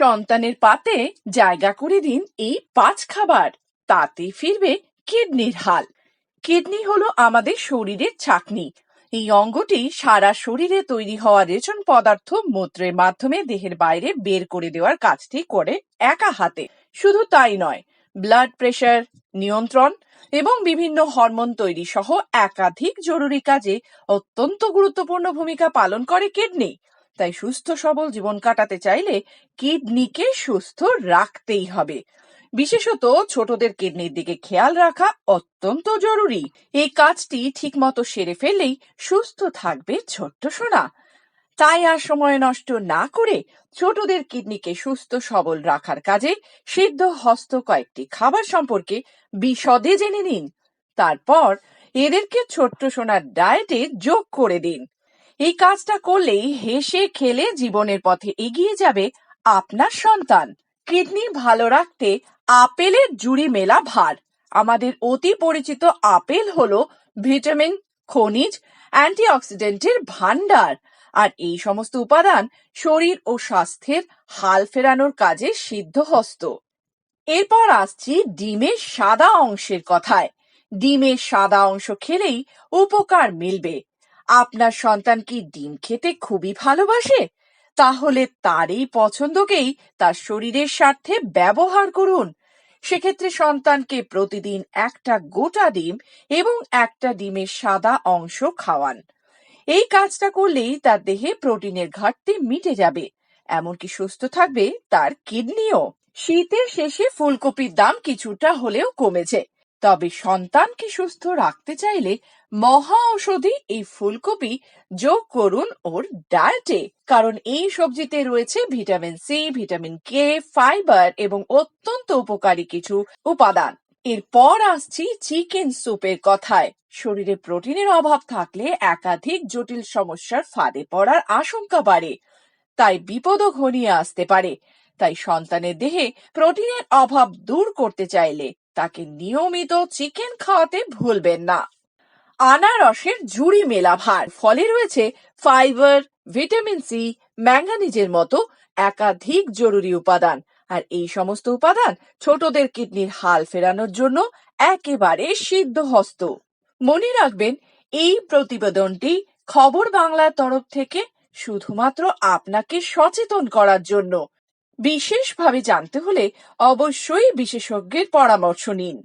সন্তানের পাতে জায়গা করে দিন এই পাঁচ খাবার। তাতে ফিরবে কিডনির হাল। কিডনি হলো আমাদের শরীরের ছাকনি এই অঙ্গটি সারা শরীরে তৈরি হওয়া রেচন পদার্থ মূত্রের মাধ্যমে দেহের বাইরে বের করে দেওয়ার কাজটি করে একা হাতে। শুধু তাই নয় ব্লাড প্রেশার নিয়ন্ত্রণ এবং বিভিন্ন হরমোন তৈরি সহ একাধিক জরুরি কাজে অত্যন্ত গুরুত্বপূর্ণ ভূমিকা পালন করে কিডনি। তাই সুস্থ সবল জীবন কাটাতে চাইলে কিডনিকে সুস্থ রাখতেই হবে। বিশেষত ছোটদের কিডনির দিকে খেয়াল রাখা অত্যন্ত জরুরি। এই কাজটি ঠিকমতো সেরে ফেললেই সুস্থ থাকবে ছোট্ট সোনা। তাই আর সময় নষ্ট না করে ছোটদের কিডনিকে সুস্থ সবল রাখার কাজে সিদ্ধ হস্ত কয়েকটি খাবার সম্পর্কে বিশদে জেনে নিন। তারপর এদেরকে ছোট্ট সোনার ডায়েটে যোগ করে দিন। এই কাজটা করলেই হেসে খেলে জীবনের পথে এগিয়ে যাবে আপনার সন্তান। কিডনি ভালো রাখতে আপেলের জুড়ি মেলা ভার। আমাদের অতি পরিচিত আপেল হলো ভিটামিন, খনিজ, অ্যান্টিঅক্সিডেন্টের ভান্ডার আর এই সমস্ত উপাদান শরীর ও স্বাস্থ্যের হাল ফেরানোর কাজে সিদ্ধহস্ত এরপর আসছি ডিমের সাদা অংশের কথায়। ডিমের সাদা অংশ খেলেই উপকার মিলবে। আপনার সন্তান কি ডিম খেতে খুবই ভালোবাসে? তাহলে তার এই পছন্দকেই তার শরীরের স্বার্থে ব্যবহার করুন। সেক্ষেত্রে সন্তানকে প্রতিদিন একটা গোটা ডিম এবং একটা ডিমের সাদা অংশ খাওয়ান। এই কাজটা করলেই তার দেহে প্রোটিনের ঘাটতি মিটে যাবে। এমনকি সুস্থ থাকবে তার কিডনিও। শীতের শেষে ফুলকপির দাম কিছুটা হলেও কমেছে। তবে সন্তানকে সুস্থ রাখতে চাইলে মহা ঔষধি এই ফুলকপি যোগ করুন ওর ডায়েটে। কারণ এই সবজিতে রয়েছে vitamin C, vitamin K, fibre এবং অত্যন্ত উপকারী কিছু উপাদান। এরপর আসছি চিকেন স্যুপের কথায়। শরীরে প্রোটিনের অভাব থাকলে একাধিক জটিল সমস্যার ফাঁদে পড়ার আশঙ্কা বাড়ে, তাই বিপদও ঘনিয়ে আসতে পারে। তাই সন্তানের দেহে প্রোটিনের অভাব দূর করতে চাইলে তাকে নিয়মিত চিকেন খাওয়াতে ভুলবেন না। আনারসের জুড়ি মেলা ভার, ফলে রয়েছে ফাইবার ভিটামিন সি ম্যাঙ্গানিজের মতো একাধিক জরুরি উপাদান। আর এই সমস্ত উপাদান ছোটদের কিডনির হাল ফেরানোর জন্য একেবারে সিদ্ধহস্ত মনে রাখবেন, এই প্রতিবেদনটি খবর বাংলার তরফ থেকে শুধুমাত্র আপনাকে সচেতন করার জন্য। বিশেষভাবে জানতে হলে অবশ্যই বিশেষজ্ঞের পরামর্শ নিন।